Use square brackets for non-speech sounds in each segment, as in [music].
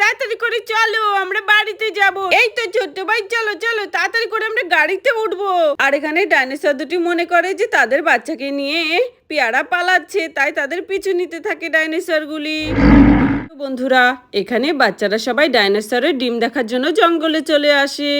তাড়াতাড়ি করে চলো, আমরা বাড়িতে এই তো ভাই, চলো চলো, তাড়াতাড়ি করে আমরা গাড়িতে উঠবো। আর এখানে ডাইনোসর দুটি মনে করে যে তাদের বাচ্চাকে নিয়ে পেয়ারা পালাচ্ছে, তাই তাদের পিছু নিতে থাকে ডাইনোসর গুলি বন্ধুরা, এখানে বাচ্চারা সবাই ডাইনোসরের ডিম দেখার জন্য জঙ্গলে চলে আসে।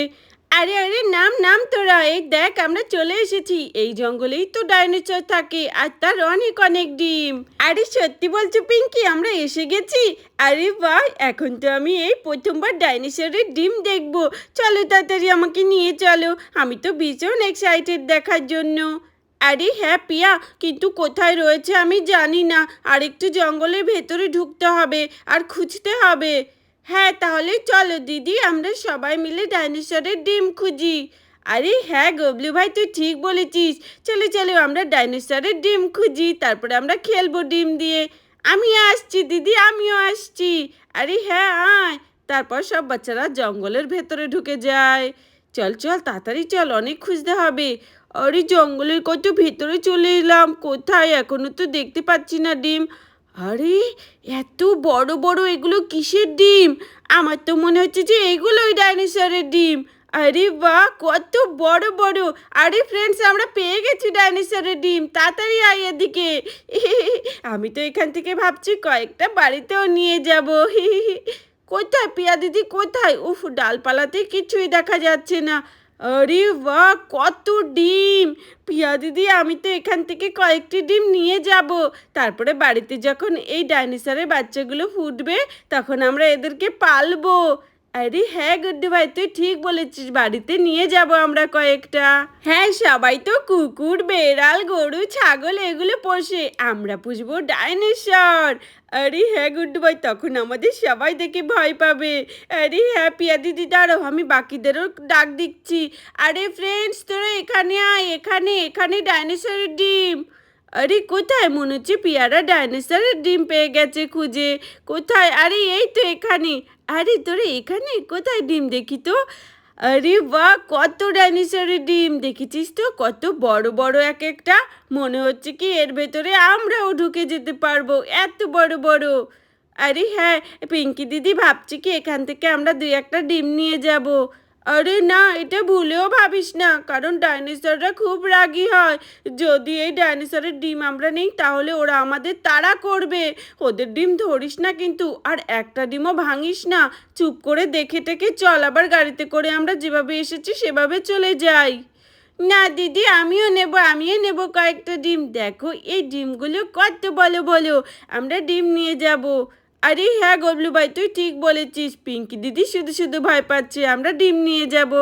আরে আরে, নাম নাম তোরা, এই দেখ আমরা চলে এসেছি। এই জঙ্গলেই তো ডাইনোসর থাকে আর তার অনেক অনেক ডিম। আরে, সত্যি বলছো পিঙ্কি, আমরা এসে গেছি? আরে বাহ, এখন তো আমি এই প্রথমবার ডাইনোসরের ডিম দেখব। চলো তাড়াতাড়ি আমাকে নিয়ে চলো। আমি তো ভীষণ এক্সাইটেড দেখার জন্য। আরে হ্যাঁ পিয়া, কিন্তু কোথায় রয়েছে আমি জানি না। আর একটু জঙ্গলের ভেতরে ঢুকতে হবে আর খুঁজতে হবে। হ্যাঁ তাহলে চলো দিদি, আমরা সবাই মিলে ডাইনোসরের ডিম খুঁজি। আরে হ্যাঁ গবলু ভাই, তুই ঠিক বলেছিস। চলো চলো, আমরা ডাইনোসরের ডিম খুঁজি, তারপরে আমরা খেলব ডিম দিয়ে। আমি আসছি দিদি, আমিও আসছি। আরে হ্যাঁ আয়। তারপর সব বাচ্চারা জঙ্গলের ভেতরে ঢুকে যায়। চল চল, তাড়াতাড়ি চল, অনেক খুঁজতে হবে। আরে জঙ্গলের কত ভেতরে চলে এলাম, কোথায়? এখনও তো দেখতে পাচ্ছি না ডিম। আরে, এত বড় বড় এগুলো কিসের ডিম? আমার তো মনে হচ্ছে যে এগুলোই ডাইনোসরের ডিম। আরে বাহ, কত বড় বড়। আরে ফ্রেন্ডস আমরা পেয়ে গেছি ডাইনোসরের ডিম, তাড়াতাড়ি আয় এদিকে। [laughs] আমি তো এখান থেকে ভাবছি কয়েকটা বাড়িতেও নিয়ে যাব। [laughs] কোথায়, পিয়া দিদি, কোথায়? উফ ডালপালাতে কিছুই দেখা যাচ্ছে না। আরে বাহ, কত ডিম। পিয়া দিদি, আমি তো এখান থেকে কয়েকটি ডিম নিয়ে যাব। তারপরে বাড়িতে যখন এই ডাইনোসরের বাচ্চাগুলো ফুটবে, তখন আমরা এদেরকে পালবো। আরে হ্যাঁ গুড্ডু ভাই, তুই ঠিক বলেছিস, বাড়িতে নিয়ে যাব আমরা কয়েকটা। হ্যাঁ সবাই তো কুকুর, বেড়াল, গরু, ছাগল, এগুলো পোষে, আমরা পুষবো ডাইনোসর। আরে হ্যাঁ গুড্ডু ভাই, তখন আমাদের সবাই দেখে ভয় পাবে। আরে হ্যাঁ পিয়া দিদি দাঁড়াও আমি বাকিদেরও ডাক দিচ্ছি। আরে ফ্রেন্ডস তোরা এখানে আয়, এখানে এখানে ডাইনোসরের ডিম। আরে কোথায়? মনে হচ্ছে পিয়ারা ডাইনোসরের ডিম পেয়ে গেছে খুঁজে। কোথায়? আরে এই তো এখানে। আরে তোরে এখানে? কোথায় ডিম দেখি তো? আরে বা কত ডাইনোসরের ডিম। দেখেছিস তো? কত বড় বড় এক একটা। মনে হচ্ছে কি এর ভেতরে আমরাও ঢুকে যেতে পারব। এত বড় বড়। আরে হ্যাঁ পিঙ্কি দিদি ভাবছি কি এখান থেকে আমরা দুই একটা ডিম নিয়ে যাব। আরে না, এটা ভুলেও ভাবিস না, কারণ ডাইনোসররা খুব রাগী হয়। যদি এই ডাইনোসরের ডিম আমরা নেই, তাহলে ওরা আমাদের তাড়া করবে। ওদের ডিম ধরিস না কিন্তু, আর একটা ডিমও ভাঙিস না। চুপ করে দেখে টেকে চল, আবার গাড়িতে করে আমরা যেভাবে এসেছি, সেভাবে চলে যাই। না দিদি, আমিও নেব আমিও নেব কয়েকটা ডিম। দেখো, এই ডিমগুলো কত বলো বলো, আমরা ডিম নিয়ে যাব। আরে হ্যাঁ গবলু ভাই, তুই ঠিক বলেছিস, পিঙ্কি দিদি শুধু শুধু ভয় পাচ্ছে, আমরা ডিম নিয়ে যাব।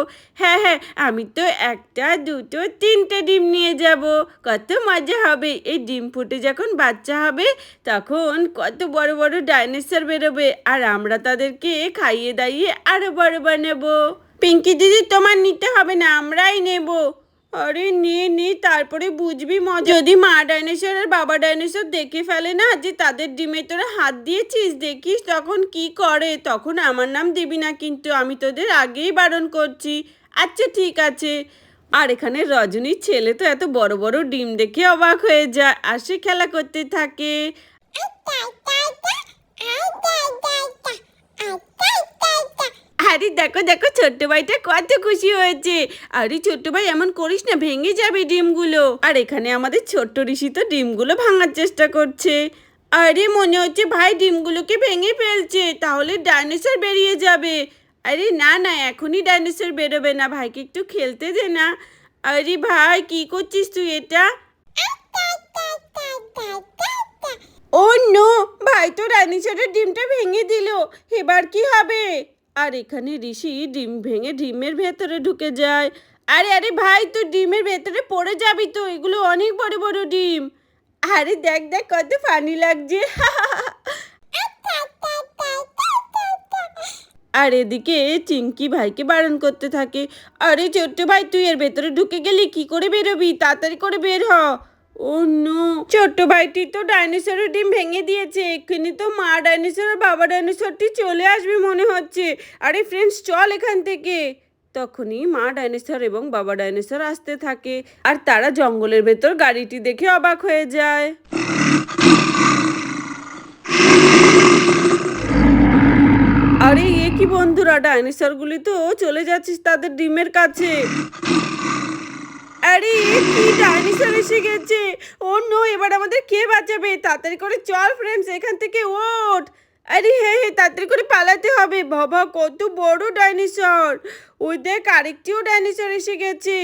হ্যাঁ হ্যাঁ আমি তো একটা, দুটো, তিনটে ডিম নিয়ে যাব। কত মজা হবে, এই ডিম ফুটে যখন বাচ্চা হবে, তখন কত বড় বড় ডাইনোসর বেরোবে, আর আমরা তাদেরকে খাইয়ে দাইয়ে আরও বড় বানাবো। পিঙ্কি দিদি, তোমার নিতে হবে না, আমরাই নেব। আরে নে নে, তারপরে বুঝবি মজা। যদি মা ডাইনোসর আর বাবা ডাইনোসর দেখে ফেলে না যে তাদের ডিমে তোরা হাত দিয়েছিস, দেখিস তখন কি করে? তখন আমার নাম দিবি না কিন্তু, আমি তোদের আগেই বারণ করছি। আচ্ছা ঠিক আছে। আর এখানে রজনীর ছেলে তো এত বড় বড় ডিম দেখে অবাক হয়ে যায়, আর সে খেলা করতে থাকে। আরে দেখো দেখো, ছোট্ট ভাইটা কত খুশি হয়েছে। আরে ছোট্ট ভাই, এমন করিস না, ভেঙে যাবে ডিমগুলো। আর এখানে আমাদের ছোট্ট ঋষি তো ডিমগুলো ভাঙার চেষ্টা করছে। আরে মনে হচ্ছে ভাই ডিমগুলোকে ভেঙে ফেলছে, তাহলে ডাইনোসর বেরিয়ে যাবে। আরে না না, এখনই ডাইনোসর বেরোবে না, ভাইকে একটু খেলতে দে না। আরে ভাই, কি করছিস তুই এটা? ও নো, ভাই তো ডাইনোসরের ডিমটা ভেঙে দিল, এবার কি হবে? আর এখানে ঋষি ডিম ভেঙে ডিমের ভেতরে ঢুকে যায়। আরে আরে ভাই, তুই ডিমের ভেতরে পড়ে যাবি তো, এগুলো অনেক বড় বড় ডিম। আরে দেখ দেখ কত ফানি লাগছে। আর এদিকে চিঙ্কি ভাইকে বারণ করতে থাকে। আরে ছোট্ট ভাই, তুই এর ভেতরে ঢুকে গেলি, কি করে বেরোবি? তাড়াতাড়ি করে বের হ। Oh no. ছোট্ট ভাইটি তো ডাইনোসরের ডিম ভেঙে দিয়েছে। এখানে তো মা ডাইনোসর বাবা ডাইনোসরটি চলে আসবে মনে হচ্ছে। আরে ফ্রেন্ডস চল এখান থেকে। তখনই মা ডাইনোসর এবং বাবা ডাইনোসর আসতে থাকে আর তারা জঙ্গলের ভেতর গাড়িটি দেখে অবাক হয়ে যায়। আরে এ কি বন্ধুরা, ডাইনোসরগুলি তো চলে যাচ্ছিস তাদের ডিমের কাছে। আরে কি ডাইনোসর এসে গেছে? ও নো, এবার আমাদের কে বাঁচাবে? তাড়াতাড়ি করে চল ফ্রেন্ডস এখান থেকে ওঠ। আরে হ্যাঁ হ্যাঁ তাড়াতাড়ি করে পালাতে হবে। বাবা, কত বড় ডাইনোসর ওই দেখ, আরেকটিও ডাইনোসর এসে গেছে।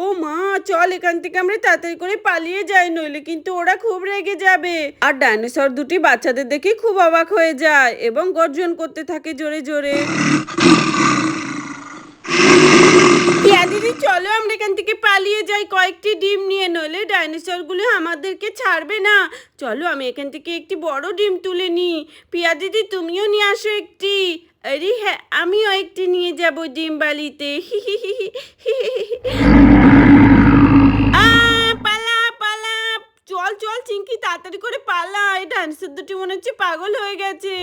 ও মা, চল এখান থেকে আমরা তাড়াতাড়ি করে পালিয়ে যাই, নইলে কিন্তু ওরা খুব রেগে যাবে। আর ডাইনোসর দুটি বাচ্চাদের দেখে খুব অবাক হয়ে যায় এবং গর্জন করতে থাকে জোরে জোরে। দিদি চলো আমরা এখান থেকে পালিয়ে যাই। কয়েকটি ডিম নিয়ে নইলে ডাইনোসরগুলো আমাদেরকে ছাড়বে না। চলো আমি এখান থেকে একটি বড় ডিম তুলে নিই। পিয়া দিদি তুমিও নিয়ে আসো একটি। আরে হ্যাঁ আমিও একটি নিয়ে যাব ডিম বালিতে। আ, পালা পালা। চল চল চিঙ্কি তাড়াতাড়ি করে পালা। এই ডাইনোসর দুটি মনে হচ্ছে পাগল হয়ে গেছে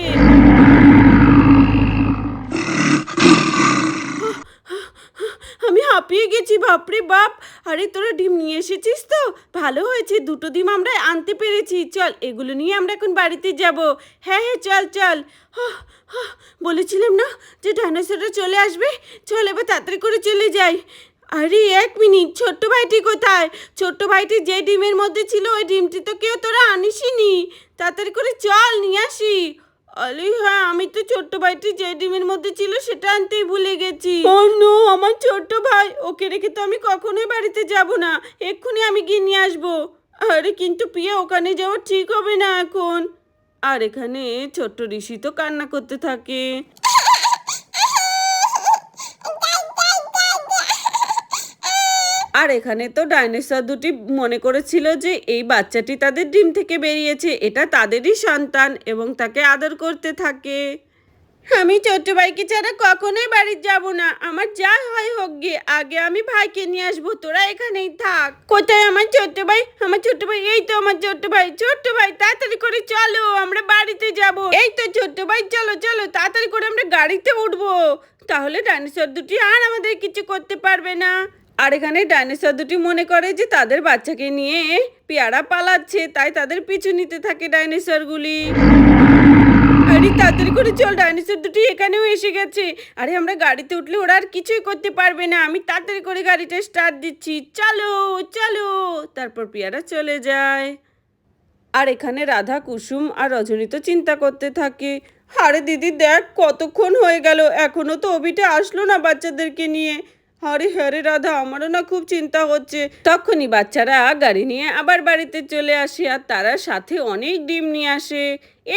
আমি হাঁপিয়ে গেছি বাপরে বাপ! আরে, তোরা ডিম নিয়ে এসেছিস তো? ভালো হয়েছে, দুটো ডিম আমরা আনতে পেরেছি। চল, এগুলো নিয়ে আমরা এখন বাড়িতে যাব। হ্যাঁ হ্যাঁ চল চল। বলেছিলাম না যে ডাইনোসরটা চলে আসবে? চল, এবার তাড়াতাড়ি করে চলে যাই। আরে, এক মিনিট, ছোট্ট ভাইটি কোথায়? ছোট্ট ভাইটি যে ডিমের মধ্যে ছিল, ওই ডিমটি তো কেউ তোরা আনিসনি। তাড়াতাড়ি করে চল, নিয়ে আসি। আরে হ্যাঁ আমি তো ছোট্ট ভাইটি যে ডিমের মধ্যে ছিল সেটা আনতেই ভুলে গেছি। ও নো আমার ছোট্ট ভাই। ওকে রেখে তো আমি কখনোই বাড়িতে যাব না। এক্ষুনি আমি গিয়ে নিয়ে আসব। আরে কিন্তু পিয়া ওখানে যাওয়া ঠিক হবে না এখন। আর এখানে ছোট্ট ঋষি তো কান্না করতে থাকে। আর এখানে তো ডাইনোসর দুটি মনে করেছিল যে এই বাচ্চাটি তাদের ডিম থেকে বেরিয়েছে, এটা তাদেরই সন্তান এবং তাকে আদর করতে থাকে। আমি ছোট্ট ভাইকে ছাড়া কখনোই বাড়ি যাব না। আমার যা হয় হোক গিয়ে, আগে আমি ভাইকে নিয়ে আসব, তোরা এখানেই থাক। কোথায় আমার ছোট্ট ভাই? আমার ছোট্ট ভাই, এই তো আমার ছোট্ট ভাই। ছোট্ট ভাই, তাড়াতাড়ি করে চলো, আমরা বাড়িতে যাব। এই তো ছোট্ট ভাই, চলো চলো, তাড়াতাড়ি করে আমরা গাড়িতে উঠবো। তাহলে ডাইনোসর দুটি আর আমাদের কিছু করতে পারবে না। আর এখানে ডাইনোসর দুটি মনে করে যে তাদের বাচ্চাকে নিয়ে পেয়ারা পালাচ্ছে, তাই তাদের পিছু নিতে থাকে ডাইনোসরগুলি। আরে তাড়াতাড়ি করে চল, ডাইনোসর দুটি এখানেও এসে গেছে। আরে আমরা গাড়িতে উঠলে ওরা আর কিছুই করতে পারবে না। আমি তাড়াতাড়ি করে গাড়িটা স্টার্ট দিচ্ছি। চলো চলো। তারপর পেয়ারা চলে যায়। আর এখানে রাধা, কুসুম আর রজনী তো চিন্তা করতে থাকে। আরে দিদি, দেখ, কতক্ষণ হয়ে গেল। এখনও তো অভিটা আসলো না বাচ্চাদেরকে নিয়ে। আরে হ্যাঁ রে রাধা, আমারও না খুব চিন্তা হচ্ছে। তখনই বাচ্চারা গাড়ি নিয়ে আবার বাড়িতে চলে আসে আর তারা সাথে অনেক ডিম নিয়ে আসে।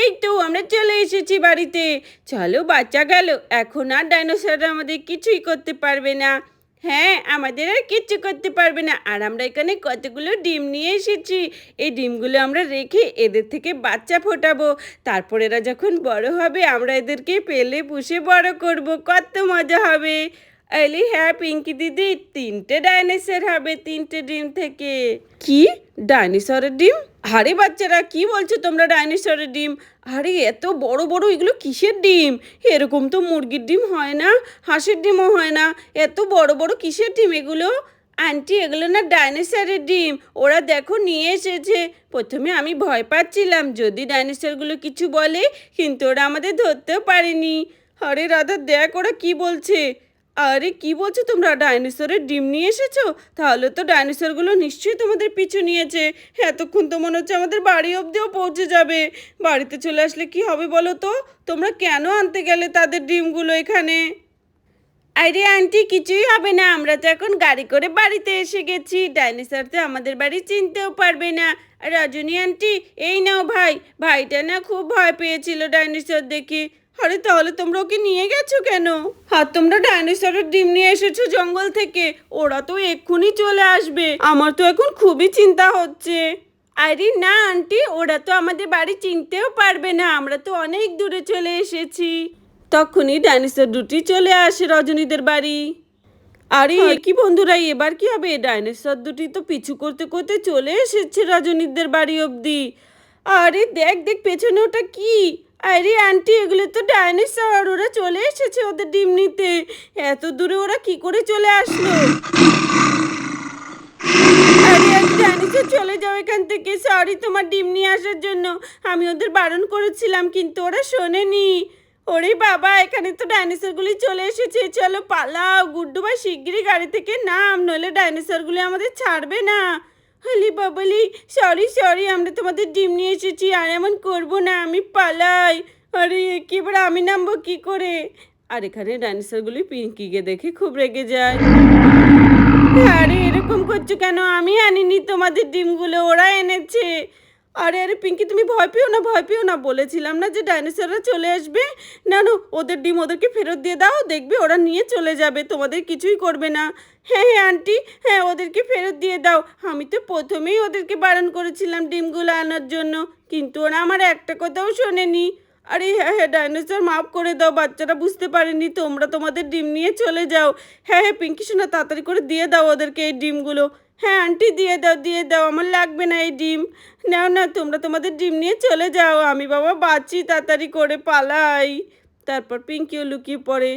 এই তো আমরা চলে এসেছি বাড়িতে। চলো বাচ্চা গেল, এখন আর ডাইনোসররা আমাদের কিছুই করতে পারবে না। হ্যাঁ আমাদের আর কিচ্ছু করতে পারবে না। আর আমরা এখানে কতগুলো ডিম নিয়ে এসেছি। এই ডিমগুলো আমরা রেখে এদের থেকে বাচ্চা ফোটাবো। তারপর এরা যখন বড় হবে, আমরা এদেরকে পেলে পুষে বড় করব। কত মজা হবে। আলি হ্যাঁ পিঙ্কি দিদি তিনটে ডাইনোসর হবে তিনটে ডিম থেকে। কি? ডাইনোসরের ডিম? আরে বাচ্চারা কি বলছো তোমরা ডাইনোসরের ডিম? আরে এত বড় বড় এগুলো কিসের ডিম? এরকম তো মুরগির ডিম হয় না হাঁসের ডিমও হয় না এত বড় বড় কিসের ডিম এগুলো? আন্টি এগুলো না ডাইনোসরের ডিম ওরা দেখো নিয়ে এসেছে। প্রথমে আমি ভয় পাচ্ছিলাম যদি ডাইনোসরগুলো কিছু বলে কিন্তু ওরা আমাদের ধরতেও পারেনি। আরে রাধা দেখ ওরা কি বলছে। আরে কি বলছো তোমরা? ডাইনোসরের ডিম নিয়ে এসেছ? তাহলে তো ডাইনোসরগুলো নিশ্চয়ই তোমাদের পিছু নিয়েছে। এতক্ষণ তো মনে হচ্ছে আমাদের বাড়ি অবধিও পৌঁছে যাবে। বাড়িতে চলে আসলে কি হবে বলো তো? তোমরা কেন আনতে গেলে তাদের ডিমগুলো এখানে? আরে আন্টি, কিছুই হবে না। আমরা তো এখন গাড়ি করে বাড়িতে এসে গেছি। ডাইনোসর তো আমাদের বাড়ি চিনতেও পারবে না। রজনী আন্টি, এই নাও ভাই। ভাইটা না খুব ভয় পেয়েছিল ডাইনোসর দেখে। আরে তাহলে তোমরা ওকে নিয়ে গেছো কেন? আর তোমরা ডাইনোসরের ডিম নিয়ে এসেছ জঙ্গল থেকে। ওরা তো এক্ষুনি চলে আসবে। আমার তো এখন খুবই চিন্তা হচ্ছে। আরে না আন্টি ওরা তো আমাদের বাড়ি চিনতেও পারবে না। আমরা তো অনেক দূরে চলে এসেছি। তখনই ডাইনোসর দুটি চলে আসে রজনীদের বাড়ি। আরে কি বন্ধুরা এবার কি হবে? ডাইনোসর দুটি তো পিছু করতে করতে চলে এসেছে রজনীদের বাড়ি অবধি। আরে দেখ দেখ পেছনে ওটা কি? আরে আন্টি, এগুলো তো ডাইনোসর। ওরা চলে এসেছে ওদের ডিম নিতে। এত দূরে ওরা কি করে চলে আসলো? আরে আরে ডাইনোসর চলে যাও এখান থেকে। সরি তোমার ডিম নিয়ে আসার জন্য। আমি ওদের বারণ করেছিলাম, কিন্তু ওরা শোনেনি। ওরে বাবা, এখানে তো ডাইনোসরগুলি চলে এসেছে। চলো পালাও। গুড্ডু ভাই, শিগগিরই গাড়ি থেকে নাম। নইলে ডাইনোসরগুলি আমাদের ছাড়বে না। হলি বাবলি সরি সরি আমরা তোমাদের ডিম নিয়ে এসেছি আর এমন করব না, আমি পালাই। আরে কি এবার আমি নামবো কি করে? আর এখানে ডাইনোসরগুলি পিঙ্কিকে দেখে খুব রেগে যায়। আরে, এরকম করছ কেন? আমি আনিনি তোমাদের ডিমগুলো, ওরা এনেছে। আরে আরে পিঙ্কি, তুমি ভয় পেও না, ভয় পেও না। বলেছিলাম না যে ডাইনোসররা চলে আসবে। না না, ওদের ডিম ওদেরকে ফেরত দিয়ে দাও, দেখবে ওরা নিয়ে চলে যাবে, তোমাদের কিছুই করবে না। হ্যাঁ হ্যাঁ আন্টি হ্যাঁ ওদেরকে ফেরত দিয়ে দাও। আমি তো প্রথমেই ওদেরকে বারণ করেছিলাম ডিমগুলো আনার জন্য, কিন্তু ওরা আমার একটা কথাও শোনেনি। আরে হ্যাঁ হ্যাঁ ডাইনোসর, মাফ করে দাও, বাচ্চারা বুঝতে পারেনি, তোমরা তোমাদের ডিম নিয়ে চলে যাও। হ্যাঁ হ্যাঁ পিঙ্কি, শোনা, তাড়াতাড়ি করে দিয়ে দাও ওদেরকে এই ডিমগুলো। হ্যাঁ আন্টি, দিয়ে দাও দিয়ে দাও, আমার লাগবে না এই ডিম। নাও না তোমরা তোমাদের ডিম নিয়ে চলে যাও। আমি বাবা বাঁচি, তাড়াতাড়ি করে পালাই। তারপর পিঙ্কিও লুকিয়ে পড়ে।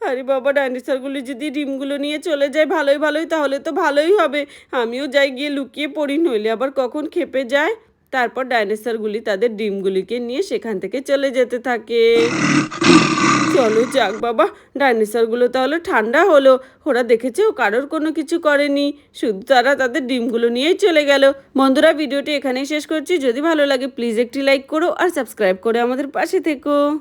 আরে বাবা, ডাইনোসরগুলি যদি ডিমগুলো নিয়ে চলে যায় ভালোই ভালোই, তাহলে তো ভালোই হবে। আমিও যাই গিয়ে লুকিয়ে পড়ি, নইলে আবার কখন খেপে যায়। তারপর ডাইনোসরগুলি তাদের ডিমগুলিকে নিয়ে সেখান থেকে চলে যেতে থাকে। চলো যাক বাবা, ডাইনোসরগুলো তাহলে ঠান্ডা হলো। ওরা দেখেছে ও কারোর কোনো কিছু করেনি। শুধু তারা তাদের ডিমগুলো নিয়েই চলে গেল। বন্ধুরা, ভিডিওটি এখানেই শেষ করছি। যদি ভালো লাগে প্লিজ একটি লাইক করো আর সাবস্ক্রাইব করে আমাদের পাশে থেকো।